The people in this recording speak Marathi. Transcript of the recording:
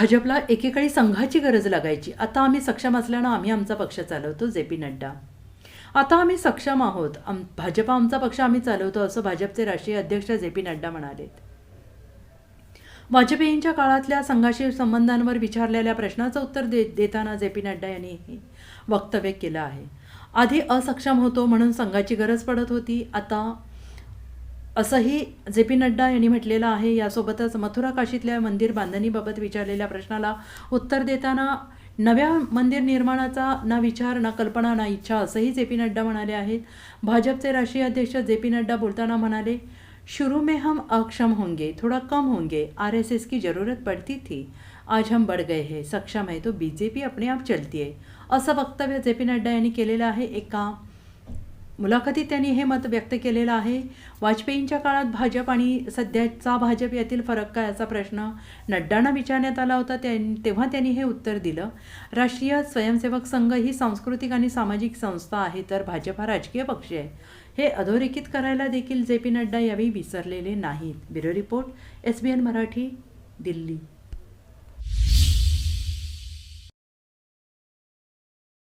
भाजपला एकेकाळी संघाची गरज लागायची. आता आम्ही सक्षम असल्यानं आम्ही आमचा पक्ष चालवतो जे पी नड्डा. आता आम्ही सक्षम आहोत. आम भाजपा आमचा पक्ष आम्ही चालवतो असं भाजपचे राष्ट्रीय अध्यक्ष जे पी नड्डा म्हणालेत. वाजपेयींच्या काळातल्या संघाशी संबंधांवर विचारलेल्या प्रश्नाचं उत्तर दे देताना जे पी नड्डा यांनी हे वक्तव्य केलं आहे. आधी असक्षम होतो म्हणून संघाची गरज पडत होती. आता असंही जे पी नड्डा यांनी म्हटलेलं आहे यासोबतच मथुरा काशीतल्या मंदिर बांधणीबाबत विचारलेल्या प्रश्नाला उत्तर देताना नव्या मंदिर निर्माणाचा ना विचार ना कल्पना ना इच्छा असंही जे पी नड्डा म्हणाले आहेत. भाजपचे राष्ट्रीय अध्यक्ष जे पी नड्डा बोलताना म्हणाले शुरू में हम अक्षम होंगे थोड़ा कम होंगे आरएसएस की ज़रूरत पड़ती थी आज हम बढ़ गए हैं सक्षम है तो बीजेपी अपने आप चलती आहे असं वक्तव्य जे पी नड्डा यांनी केलेलं आहे. एका मुलाखतीत त्यांनी हे मत व्यक्त केलेलं आहे वाजपेयींच्या काळात भाजप आणि सध्याचा भाजप यातील फरक काय असा प्रश्न नड्डांना विचारण्यात आला होता त्यां तेव्हा त्यांनी हे उत्तर दिलं राष्ट्रीय स्वयंसेवक संघ ही सांस्कृतिक आणि सामाजिक संस्था आहे तर भाजप हा राजकीय पक्ष आहे. हे अधोरेखित करायला देखील जे पी नड्डा यावेळी विसरलेले नाहीत. Bureau report S B N Marathi Delhi.